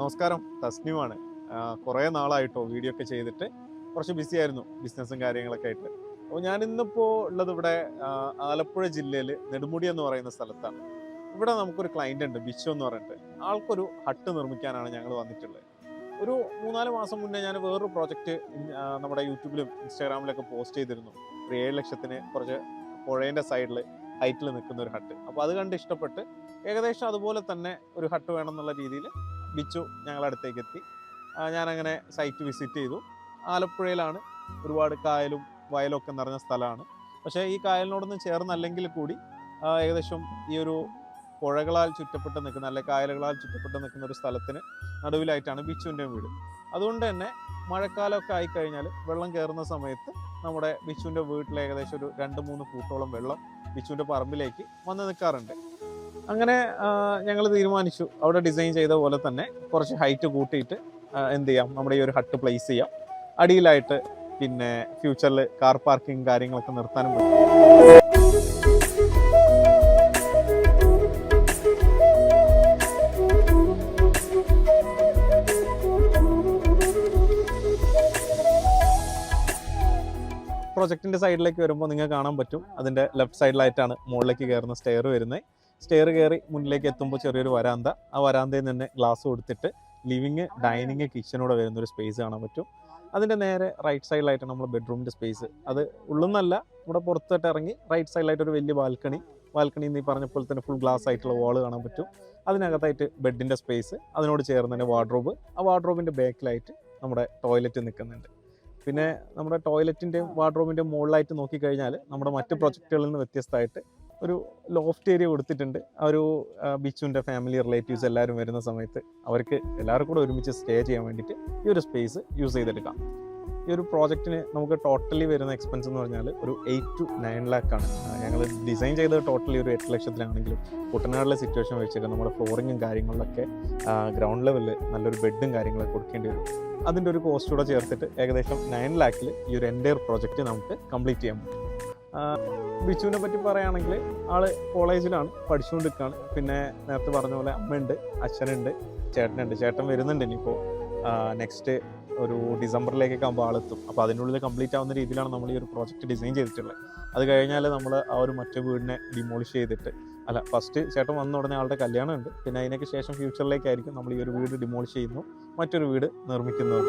നമസ്കാരം. തസ്നിമാണ് കുറേ നാളായിട്ടോ വീഡിയോ ഒക്കെ ചെയ്തിട്ട് കുറച്ച് ബിസി ആയിരുന്നു ബിസിനസ്സും കാര്യങ്ങളൊക്കെ ആയിട്ട്. അപ്പോൾ ഞാനിന്നിപ്പോൾ ഉള്ളത് ഇവിടെ ആലപ്പുഴ ജില്ലയിൽ നെടുമുടി എന്ന് പറയുന്ന സ്ഥലത്താണ്. ഇവിടെ നമുക്കൊരു ക്ലയന്റ് ഉണ്ട് ബിച്ചു എന്ന് പറഞ്ഞിട്ട്. ആൾക്കൊരു ഹട്ട് നിർമ്മിക്കാനാണ് ഞങ്ങൾ വന്നിട്ടുള്ളത്. ഒരു മൂന്നാൽ മാസം മുന്നേ ഞാൻ വേറൊരു പ്രോജക്റ്റ് നമ്മുടെ യൂട്യൂബിലും ഇൻസ്റ്റാഗ്രാമിലൊക്കെ പോസ്റ്റ് ചെയ്തിരുന്നു. ഒരു ഏഴ് ലക്ഷത്തിന് കുറച്ച് പുഴേന്റെ സൈഡിൽ ഹൈറ്റിൽ നിൽക്കുന്ന ഒരു ഹട്ട് അപ്പോൾ അത് കണ്ട് ഇഷ്ടപ്പെട്ട് ഏകദേശം അതുപോലെ തന്നെ ഒരു ഹട്ട് വേണം എന്നുള്ള രീതിയിൽ ബിച്ചു ഞങ്ങളുടെ അടുത്തേക്ക് എത്തി ഞാനങ്ങനെ സൈറ്റ് വിസിറ്റ് ചെയ്തു. ആലപ്പുഴയിലാണ് ഒരുപാട് കായലും വയലൊക്കെ നിറഞ്ഞ സ്ഥലമാണ്. പക്ഷേ ഈ കായലിനോടൊന്നും ചേർന്നല്ലെങ്കിൽ കൂടി ഏകദേശം ഈ ഒരു പുഴകളാൽ ചുറ്റപ്പെട്ട് നിൽക്കുന്ന അല്ലെ കായലുകളാൽ ചുറ്റപ്പെട്ട് നിൽക്കുന്ന ഒരു സ്ഥലത്തിന് നടുവിലായിട്ടാണ് ബിച്ചുവിന്റെ വീട്. അതുകൊണ്ട് തന്നെ മഴക്കാലമൊക്കെ ആയിക്കഴിഞ്ഞാൽ വെള്ളം കയറുന്ന സമയത്ത് നമ്മുടെ ബിച്ചുവിന്റെ വീട്ടിൽ ഏകദേശം ഒരു രണ്ട് മൂന്ന് ഫൂട്ടോളം വെള്ളം ബിച്ചുവിന്റെ പറമ്പിലേക്ക് വന്ന് നിൽക്കാറുണ്ട്. അങ്ങനെ ഞങ്ങൾ തീരുമാനിച്ചു. അവിടെ ഡിസൈൻ ചെയ്ത പോലെ തന്നെ കുറച്ച് ഹൈറ്റ് കൂട്ടിയിട്ട് എന്ത് ചെയ്യാം? നമ്മുടെ ഈ ഒരു ഹട്ട് പ്ലേസ് ചെയ്യാം. അടിയിലായിട്ട് പിന്നെ ഫ്യൂച്ചറിൽ കാർ പാർക്കിംഗ് കാര്യങ്ങളൊക്കെ നിർത്താനും പറ്റും. പ്രൊജക്ടിന്റെ സൈഡിലേക്ക് വരുമ്പോൾ നിങ്ങൾക്ക് കാണാൻ പറ്റും. അതിന്റെ ലെഫ്റ്റ് സൈഡിലായിട്ടാണ് മുകളിലേക്ക് കയറുന്ന സ്റ്റെയർ വരുന്നത്. സ്റ്റെയർ കയറി മുന്നിലേക്ക് എത്തുമ്പോൾ ചെറിയൊരു വരാന്ത. ആ വരാന്തയിൽ നിന്ന് ഗ്ലാസ് കൊടുത്തിട്ട് ലിവിങ് ഡൈനിങ് വരുന്ന ഒരു സ്പേസ് കാണാൻ പറ്റും. അതിന്റെ നേരെ റൈറ്റ് സൈഡിലായിട്ട് നമ്മൾ ബെഡ്റൂമിന്റെ സ്പേസ് അത് ഉള്ളുന്നല്ല നമ്മുടെ പുറത്തോട്ട് ഇറങ്ങി റൈറ്റ് സൈഡിലായിട്ട് ഒരു വലിയ ബാൽക്കണി ബാൽക്കണി നീ പറഞ്ഞ പോലെ തന്നെ ഫുൾ ഗ്ലാസ് ആയിട്ടുള്ള വാൾ കാണാൻ പറ്റും. അതിനകത്തായിട്ട് ബെഡിന്റെ സ്പേസ് അതിനോട് ചേർന്ന് തന്നെ വാർഡ്രോബ് ആ വാർഡ്രോബിന്റെ ബാക്കിലായിട്ട് നമ്മുടെ ടോയ്ലറ്റ് നിൽക്കുന്നുണ്ട്. പിന്നെ നമ്മുടെ ടോയ്ലറ്റിന്റെയും വാർഡ്രോബിന്റെയും മുകളിലായിട്ട് നോക്കിക്കഴിഞ്ഞാൽ നമ്മുടെ മറ്റ് പ്രൊജക്റ്റുകളിൽ നിന്ന് വ്യത്യസ്തമായിട്ട് ഒരു ലോഫ്റ്റ് ഏരിയ കൊടുത്തിട്ടുണ്ട്. ആ ഒരു ബിച്ചുവിന്റെ ഫാമിലി റിലേറ്റീവ്സ് എല്ലാവരും വരുന്ന സമയത്ത് അവർക്ക് എല്ലാവർക്കും കൂടെ ഒരുമിച്ച് സ്റ്റേ ചെയ്യാൻ വേണ്ടിയിട്ട് ഈ ഒരു സ്പേസ് യൂസ് ചെയ്തെടുക്കാം. ഈ ഒരു പ്രോജക്റ്റിന് നമുക്ക് ടോട്ടലി വരുന്ന എക്സ്പെൻസ് എന്ന് പറഞ്ഞാൽ ഒരു എയ്റ്റ് ടു നയൻ ലാക്ക് ആണ്. ഞങ്ങൾ ഡിസൈൻ ചെയ്തത് ടോട്ടലി ഒരു എട്ട് ലക്ഷത്തിലാണെങ്കിലും കുട്ടനാടിലെ സിറ്റുവേഷൻ വെച്ചിട്ട് നമ്മുടെ ഫ്ലോറിങ്ങും കാര്യങ്ങളിലൊക്കെ ഗ്രൗണ്ട് ലെവലിൽ നല്ലൊരു ബെഡും കാര്യങ്ങളൊക്കെ കൊടുക്കേണ്ടി വരും. അതിന്റെ ഒരു കോസ്റ്റ് കൂടെ ചേർത്തിട്ട് ഏകദേശം നയൻ ലാക്കിൽ ഈ ഒരു എന്റെ പ്രോജക്റ്റ് നമുക്ക് കംപ്ലീറ്റ് ചെയ്യാൻ പറ്റും. ബിച്ചുവിനെ പറ്റി പറയുകയാണെങ്കിൽ ആൾ കോളേജിലാണ് പഠിച്ചുകൊണ്ടിരിക്കുകയാണ് പിന്നെ നേരത്തെ പറഞ്ഞ പോലെ അമ്മയുണ്ട് അച്ഛനുണ്ട് ചേട്ടനുണ്ട്. ചേട്ടൻ വരുന്നുണ്ട് ഇനിയിപ്പോൾ നെക്സ്റ്റ് ഒരു ഡിസംബറിലേക്കൊക്കെ ആകുമ്പോൾ ആളെത്തും. അപ്പോൾ അതിനുള്ളിൽ കംപ്ലീറ്റ് ആവുന്ന രീതിയിലാണ് നമ്മൾ ഈ ഒരു പ്രോജക്റ്റ് ഡിസൈൻ ചെയ്തിട്ടുള്ളത്. അത് കഴിഞ്ഞാൽ നമ്മൾ ആ ഒരു മറ്റു വീടിനെ ഡിമോളിഷ് ചെയ്തിട്ട് അല്ല ഫസ്റ്റ് ചേട്ടൻ വന്ന ഉടനെ ആളുടെ കല്യാണം ഉണ്ട് പിന്നെ അതിനൊക്കെ ശേഷം ഫ്യൂച്ചറിലേക്കായിരിക്കും നമ്മൾ ഈ ഒരു വീട് ഡിമോളിഷ് ചെയ്യുന്നു മറ്റൊരു വീട് നിർമ്മിക്കുന്നത്.